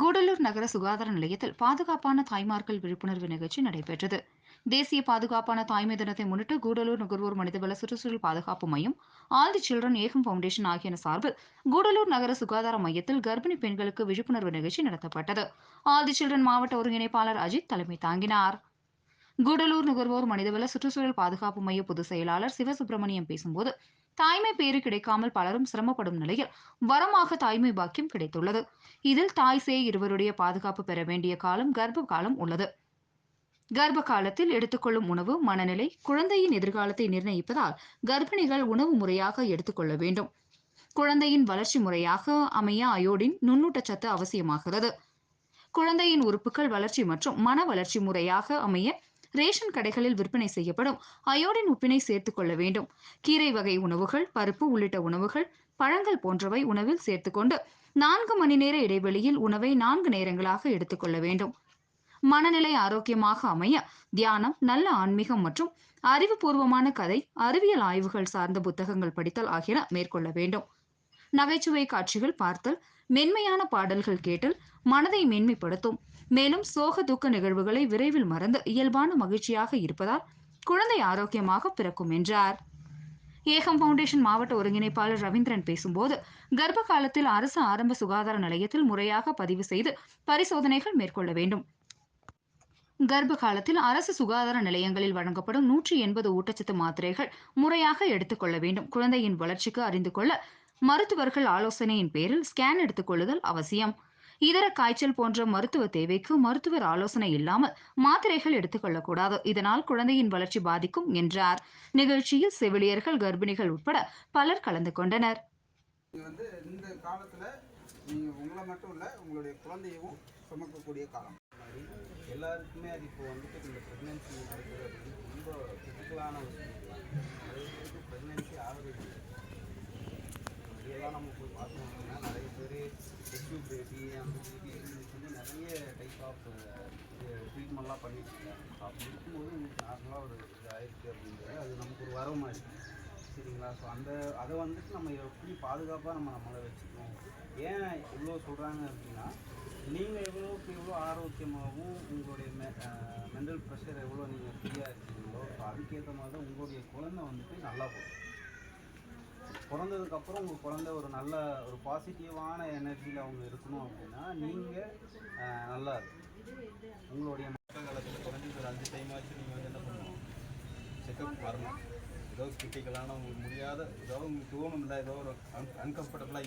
கூடலூர் நகர சுகாதார நிலையத்தில் பாதுகாப்பான தாய்மார்கள் விழிப்புணர்வு நிகழ்ச்சி நடைபெற்றது. தேசிய பாதுகாப்பான தாய்மை தினத்தை முன்னிட்டு கூடலூர் நுகர்வோர் மனிதவள சுற்றுச்சூழல் பாதுகாப்பு மையம் all the children Ekam foundation ஆகியன சார்பில் கூடலூர் நகர சுகாதார மையத்தில் கர்ப்பிணி பெண்களுக்கு விழிப்புணர்வு நிகழ்ச்சி நடத்தப்பட்டது. ஆல் தி சில்ட்ரன் மாவட்ட ஒருங்கிணைப்பாளர் அஜித் தலைமை தாங்கினார். கூடலூர் நுகர்வோர் மனிதவள சுற்றுச்சூழல் பாதுகாப்பு மைய பொதுச் செயலாளர் சிவசுப்பிரமணியம் பேசும்போது தாய்மை பேறு கிடைக்காமல் பலரும் சிரமப்படும் நிலையில் வரமாக தாய்மை பாக்கியம் கிடைத்துள்ளது. இதில் தாய் சேய் இருவருடைய பாதுகாப்பு பெற வேண்டிய காலம் கர்ப்ப காலம் உள்ளது. கர்ப்ப காலத்தில் எடுத்துக்கொள்ளும் உணவு மனநிலை குழந்தையின் எதிர்காலத்தை நிர்ணயிப்பதால் கர்ப்பிணிகள் உணவு முறையாக எடுத்துக்கொள்ள வேண்டும். குழந்தையின் வளர்ச்சி முறையாக அமைய அயோடின் நுண்ணூட்டச்சத்து அவசியமாகிறது. குழந்தையின் உறுப்புகள் வளர்ச்சி மற்றும் மன வளர்ச்சி முறையாக அமைய ரேஷன் கடைகளில் விற்பனை செய்யப்படும். அயோடின் உப்பினை சேர்த்துக் கொள்ள வேண்டும். கீரை வகை உணவுகள் பருப்பு உள்ளிட்ட உணவுகள் பழங்கள் போன்றவை உணவில் சேர்த்துக்கொண்டு நான்கு மணி நேர இடைவெளியில் உணவை நான்கு நேரங்களாக எடுத்துக்கொள்ள வேண்டும். மனநிலை ஆரோக்கியமாக அமைய தியானம் நல்ல ஆன்மீகம் மற்றும் அறிவுபூர்வமான கதை அறிவியல் ஆய்வுகள் சார்ந்த புத்தகங்கள் படித்தல் ஆகியன மேற்கொள்ள வேண்டும். நகைச்சுவை காட்சிகள் பார்த்தல் மென்மையான பாடல்கள் கேட்டல் மனதை மென்மைப்படுத்தும் மேலும் சோக துக்க நிகழ்வுகளை விரைவில் மறந்து இயல்பான மகிழ்ச்சியாக இருப்பதால் குழந்தை ஆரோக்கியமாக பிறக்கும் என்றார். ஏகம் பவுண்டேஷன் மாவட்ட ஒருங்கிணைப்பாளர் ரவீந்திரன் பேசும்போது கர்ப்ப காலத்தில் அரசு ஆரம்ப சுகாதார நிலையத்தில் முறையாக பதிவு செய்து பரிசோதனைகள் மேற்கொள்ள வேண்டும். கர்ப்ப காலத்தில் அரசு சுகாதார நிலையங்களில் வழங்கப்படும் நூற்றி எண்பது ஊட்டச்சத்து மாத்திரைகள் முறையாக எடுத்துக்கொள்ள வேண்டும். குழந்தையின் வளர்ச்சிக்கு அறிந்து கொள்ள மருத்துவர்கள் ஆலோசனையின் பேரில் ஸ்கேன் எடுத்துக்கொள்ளுதல் அவசியம். இதர காய்ச்சல் போன்ற மருத்துவ தேவைக்கு மருத்துவர் ஆலோசனை இல்லாமல் மாத்திரைகள் எடுத்துக்கொள்ளக்கூடாது. இதனால் குழந்தையின் வளர்ச்சி பாதிக்கும் என்றார். நிகழ்ச்சியில் செவிலியர்கள் கர்ப்பிணிகள் உட்பட பலர் கலந்து கொண்டனர். வந்து இந்த காலத்தில் நீங்கள் உங்களை மட்டும் இல்லை உங்களுடைய குழந்தையவும் சுமக்கக்கூடிய காலம். எல்லாருக்குமே அது இப்போ வந்துட்டு இந்த ப்ரெக்னென்சி நடக்கிறது அப்படின்னு ரொம்ப கிரிட்டிக்கலான ஒரு நிறைய பேருக்கு ப்ரெக்னென்சி ஆகுறது வெளியெல்லாம் நம்ம போய் பார்த்தோம் அப்படின்னா நிறைய நிறைய டைப் ஆஃப் ட்ரீட்மெண்ட்லாம் பண்ணிட்டு அப்படி இருக்கும்போது உங்களுக்கு நார்மலாக ஒரு இது ஆயிருக்கு அப்படின்றது அது நமக்கு ஒரு வரவு இருக்குது சரிங்களா? ஸோ அந்த அதை வந்துட்டு நம்ம எப்படி பாதுகாப்பாக நம்ம நம்மளை வச்சுக்கணும்? ஏன் இவ்வளோ சொல்கிறாங்க அப்படின்னா நீங்கள் எவ்வளோக்கு எவ்வளோ ஆரோக்கியமாகவும் உங்களுடைய மெ மென்டல் ப்ரெஷர் எவ்வளோ நீங்கள் ஃப்ரீயாக இருக்கீங்களோ ஸோ அதுக்கேற்ற மாதிரி தான் உங்களுடைய குழந்தை வந்துட்டு நல்லா போகும். பிறந்ததுக்கப்புறம் உங்கள் குழந்தை ஒரு நல்ல ஒரு பாசிட்டிவான எனர்ஜியில் அவங்க இருக்கணும் அப்படின்னா நீங்கள் நல்லா இருக்கும் உங்களுடைய மக்கள் காலத்தில் குறைஞ்சது ஒரு அஞ்சு டைம் ஆச்சு நீங்கள் வந்து என்ன பண்ணணும் செக்கப் வரணும். ஏதோ கிரிட்டிக்கலான உங்களுக்கு முடியாத ஏதோ உங்களுக்கு தோணும் இல்லை ஏதோ ஒரு அன் அன்கம்ஃபர்டபுளாக